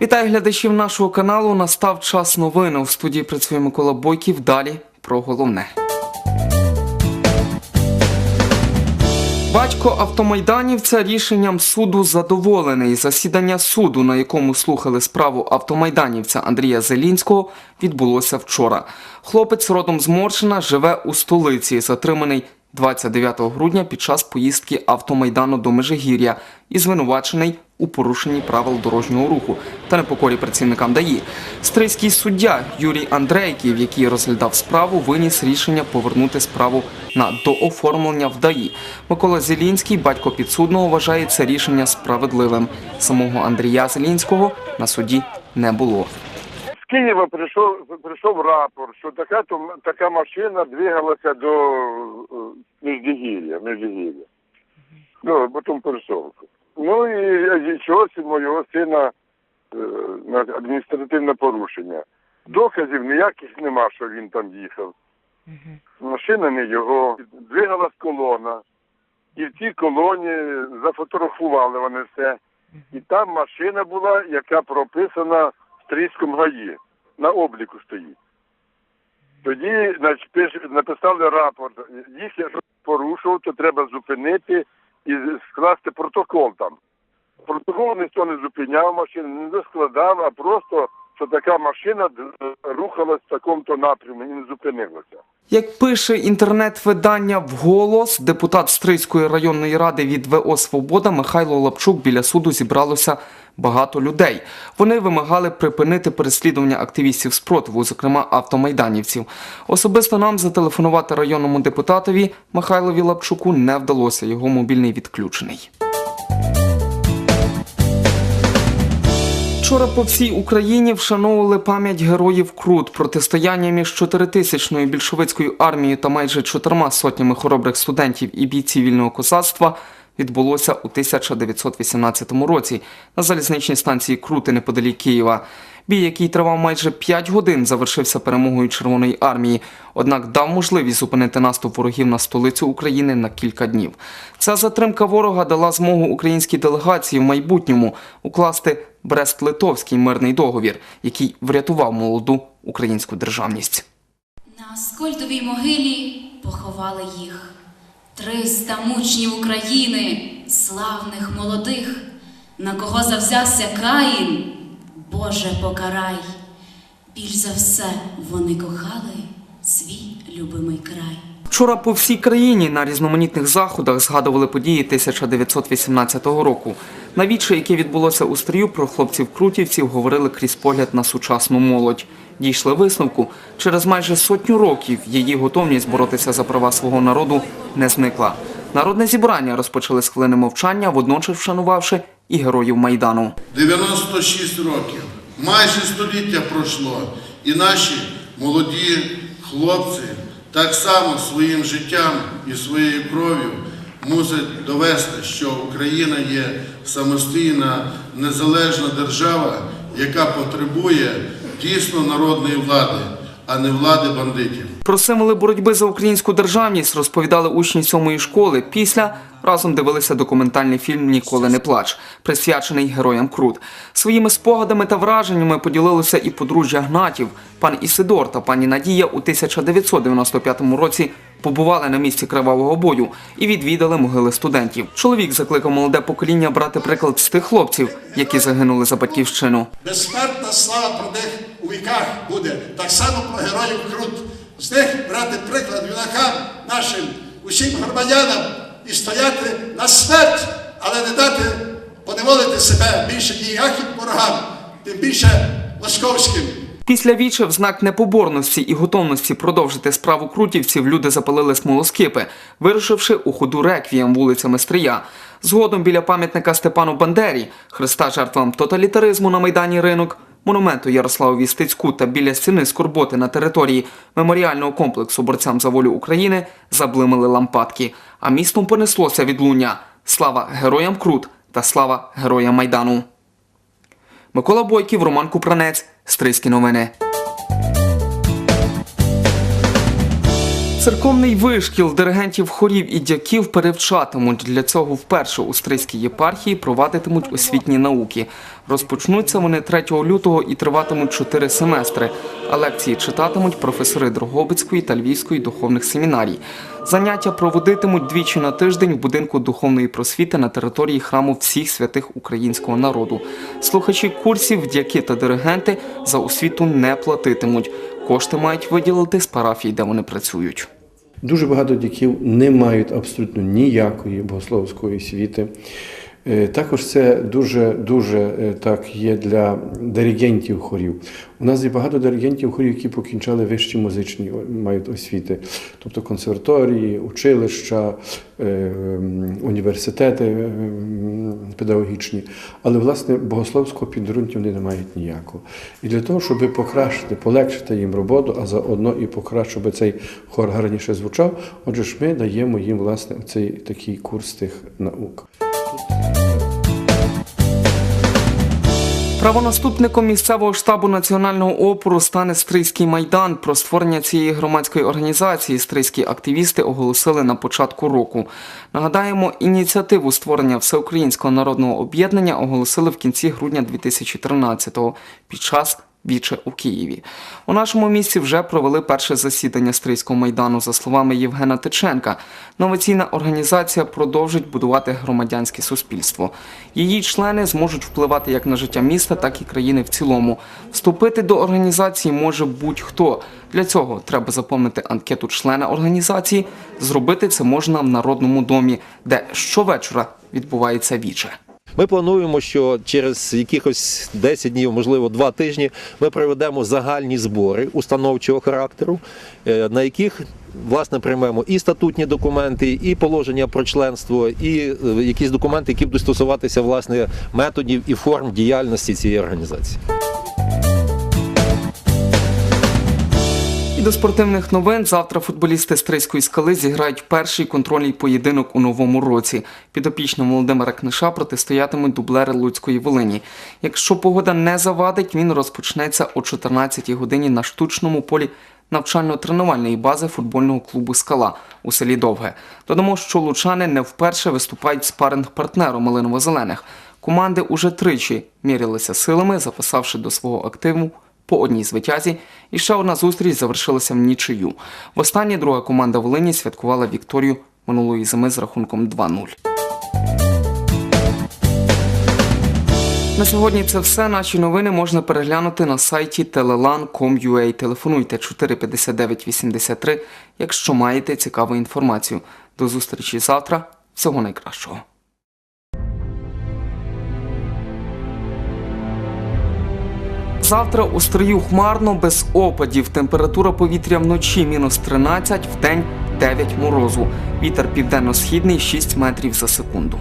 Вітаю глядачів нашого каналу. Настав час новин. У студії працює Микола Бойків. Далі про головне. Батько автомайданівця рішенням суду задоволений. Засідання суду, на якому слухали справу автомайданівця Андрія Зелінського, відбулося вчора. Хлопець родом з Моршина живе у столиці, затриманий 29 грудня під час поїздки автомайдану до Межигір'я і звинувачений у порушенні правил дорожнього руху та непокорі працівникам ДАІ. Стрийський суддя Юрій Андрейків, який розглядав справу, виніс рішення повернути справу на дооформлення в ДАІ. Микола Зелінський, батько підсудного, вважає це рішення справедливим. Самого Андрія Зелінського на суді не було. Києва прийшов прийшов рапорт, що така то така машина двигалася до е, Міждігір'я, Міждігір'я. Ну, потім пересовку. Ну і, і чогось моєго сина е, на адміністративне порушення. Доказів ніяких нема, що він там їхав. Машина не його. Двигалась колона. І в цій колоні зафотографували вони все. І там машина була, яка прописана в Стрийському ГАІ. На обліку стоїть. Тоді написали рапорт. Їх якщо порушував, то треба зупинити і скласти протокол там. Протокол ніхто не зупиняв машини, не складав, а просто, що така машина рухалась в такому-то напрямі і не зупинилася. Як пише інтернет-видання «Вголос», депутат Стрийської районної ради від ВО «Свобода» Михайло Лапчук біля суду зібралося багато людей. Вони вимагали припинити переслідування активістів спротиву, зокрема автомайданівців. Особисто нам зателефонувати районному депутатові Михайлові Лапчуку не вдалося. Його мобільний відключений. Вчора по всій Україні вшановували пам'ять героїв Крут. Протистояння між чотиритисячною більшовицькою армією та майже чотирма сотнями хоробрих студентів і бійців вільного козацтва відбулося у 1918 році на залізничній станції Крути неподалік Києва. Бій, який тривав майже 5 годин, завершився перемогою Червоної армії, однак дав можливість зупинити наступ ворогів на столицю України на кілька днів. Ця затримка ворога дала змогу українській делегації в майбутньому укласти Брест-Литовський мирний договір, який врятував молоду українську державність. На Аскольдовій могилі поховали їх. Триста мучнів України, славних молодих, на кого завзявся Каїн, Боже покарай. Більш за все вони кохали свій любимий край. Вчора по всій країні на різноманітних заходах згадували події 1918 року. На віче, яке відбулося у стрію, про хлопців-крутівців говорили крізь погляд на сучасну молодь. Дійшли висновку, через майже сотню років її готовність боротися за права свого народу не зникла. Народне зібрання розпочали з хвилини мовчання, водночас вшанувавши і героїв Майдану. 96 років, майже століття пройшло, і наші молоді хлопці так само своїм життям і своєю кров'ю мусять довести, що Україна є самостійна, незалежна держава, яка потребує дійсно народної влади, а не влади бандитів. Про символи боротьби за українську державність розповідали учні сьомої школи. Після разом дивилися документальний фільм Ніколи не плач, присвячений героям Крут. Своїми спогадами та враженнями поділилися і подружжя Гнатів. Пан Ісидор та пані Надія у 1995 році побували на місці кривавого бою і відвідали могили студентів. Чоловік закликав молоде покоління брати приклад з тих хлопців, які загинули за батьківщину. Безсмертна слава про них у віках буде. Так само про героїв Крут. З них брати приклад юнакам нашим, усім громадянам і стояти на смерть, але не дати поневолити себе більше ніяким ворогам, тим більше московським. Після віче в знак непоборності і готовності продовжити справу крутівців люди запалили смолоскипи, вирушивши у ходу реквієм вулицями Стрия. Згодом біля пам'ятника Степану Бандері, Христа жертвам тоталітаризму на Майдані Ринок, монументу Ярославові Стецьку та біля стіни Скорботи на території меморіального комплексу борцям за волю України заблимали лампадки, а містом понеслося відлуння Слава героям Крут та слава героям Майдану. Микола Бойків, Роман Купранець, Стрийські новини. Церковний вишкіл диригентів хорів і дяків перевчатимуть. Для цього вперше у Стрийській єпархії провадитимуть освітні науки. Розпочнуться вони 3 лютого і триватимуть 4 семестри. А лекції читатимуть професори Дрогобицької та Львівської духовних семінарій. Заняття проводитимуть двічі на тиждень в будинку духовної просвіти на території храму всіх святих українського народу. Слухачі курсів, дяки та диригенти за освіту не платитимуть. Кошти мають виділити з парафій, де вони працюють. Дуже багато дяків не мають абсолютно ніякої богословської освіти. Е, Також це дуже дуже е, так є для диригентів хорів. У нас є багато диригентів хорів, які покінчали вищі музичні мають освіти, тобто консерваторії, училища, е, університети е, педагогічні. Але власне богословського підґрунтя вони не мають ніякого. І для того, щоб покращити, полегшити їм роботу, а заодно і покращити, щоб цей хор гарніше звучав, отже ж ми даємо їм власне цей такий курс тих наук. Правонаступником місцевого штабу національного опору стане Стрийський майдан. Про створення цієї громадської організації стрийські активісти оголосили на початку року. Нагадаємо, ініціативу створення всеукраїнського народного об'єднання оголосили в кінці грудня 2013-го під час віче у Києві. У нашому місті вже провели перше засідання Стрийського майдану. За словами Євгена Тиченка, новаційна організація продовжить будувати громадянське суспільство. Її члени зможуть впливати як на життя міста, так і країни в цілому. Вступити до організації може будь-хто. Для цього треба заповнити анкету члена організації. Зробити це можна в Народному домі, де щовечора відбувається віче. Ми плануємо, що через якихось 10 днів, можливо, 2 тижні, ми проведемо загальні збори установчого характеру, е, на яких власне приймемо і статутні документи, і положення про членство, і е, якісь документи, які будуть стосуватися власне методів і форм діяльності цієї організації. До спортивних новин завтра футболісти Стрийської скали зіграють перший контрольний поєдинок у новому році. Підопічним Володимира Книша протистоятимуть дублери Луцької Волині. Якщо погода не завадить, він розпочнеться о 14-й годині на штучному полі навчально-тренувальної бази футбольного клубу Скала у селі Довге. Додамо, що лучани не вперше виступають спаринг-партнером Малиново-Зелених. Команди уже тричі мірялися силами, записавши до свого активу по одній звитязі, і ще одна зустріч завершилася в нічию. Востаннє друга команда Волині святкувала Вікторію минулої зими з рахунком 2-0. На сьогодні це все. Наші новини можна переглянути на сайті telelan.com.ua. Телефонуйте 459 83, якщо маєте цікаву інформацію. До зустрічі завтра. Всього найкращого. Завтра у стрію хмарно без опадів. Температура повітря вночі мінус 13, вдень 9 морозу. Вітер південно-східний 6 метрів за секунду.